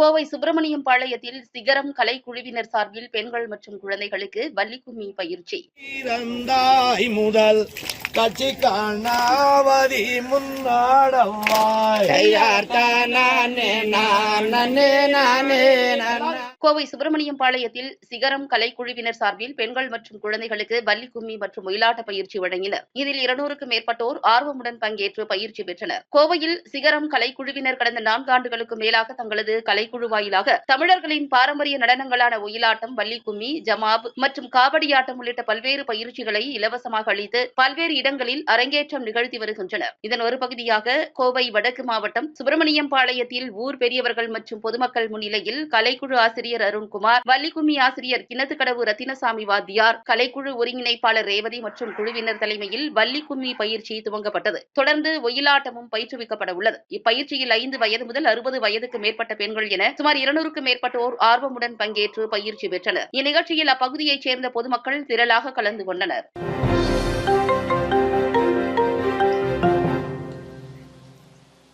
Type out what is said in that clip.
கோவை சுப்பிரமணியம் பாளையத்தில் சிகரம் கலை குழுவினர் சார்பில் பெண்கள் மற்றும் குழந்தைகளுக்கு வள்ளிக்கும்மி பயிற்சி. முதல் கட்சி காணாவதி முன்னாடவாய் நானே நானே நானே. கோவை சுப்பிரமணியம் பாளையத்தில் சிகரம் கலைக்குழுவினர் சார்பில் பெண்கள் மற்றும் குழந்தைகளுக்கு வள்ளிக்கும்மி மற்றும் ஒயிலாட்ட பயிற்சி வழங்கினர். இதில் இருநூறுக்கும் மேற்பட்டோர் ஆர்வமுடன் பங்கேற்று பயிற்சி பெற்றனர். கோவையில் சிகரம் கலைக்குழுவினர் கடந்த நான்காண்டுகளுக்கு மேலாக தங்களது கலைக்குழு வாயிலாக தமிழர்களின் பாரம்பரிய நடனங்களான ஒயிலாட்டம் வள்ளி கும்மி ஜமாப் மற்றும் காவடியாட்டம் உள்ளிட்ட பல்வேறு பயிற்சிகளை இலவசமாக அளித்து பல்வேறு இடங்களில் அரங்கேற்றம் நிகழ்த்தி வருகின்றனர். இதன் ஒரு பகுதியாக கோவை வடக்கு மாவட்டம் சுப்பிரமணியம் பாளையத்தில் ஊர் பெரியவர்கள் மற்றும் பொதுமக்கள் முன்னிலையில் கலைக்குழு ஆசிரியர் ஆசிரியர் அருண்குமார் வள்ளிக்கும்மி ஆசிரியர் கிணத்துக்கடவு ரத்தினசாமி வாத்தியார் கலைக்குழு ஒருங்கிணைப்பாளர் ரேவதி மற்றும் குழுவினர் தலைமையில் வள்ளிக்கும்மி பயிற்சி துவங்கப்பட்டது. தொடர்ந்து ஒயிலாட்டமும் பயிற்றுவிக்கப்பட உள்ளது. இப்பயிற்சியில் ஐந்து வயது முதல் அறுபது வயதுக்கு மேற்பட்ட பெண்கள் என சுமார் இருநூறுக்கும் மேற்பட்டோர் ஆர்வமுடன் பங்கேற்று பயிற்சி பெற்றனர். இந்நிகழ்ச்சியில் அப்பகுதியைச் சேர்ந்த பொதுமக்கள் திரளாக கலந்து கொண்டனர்.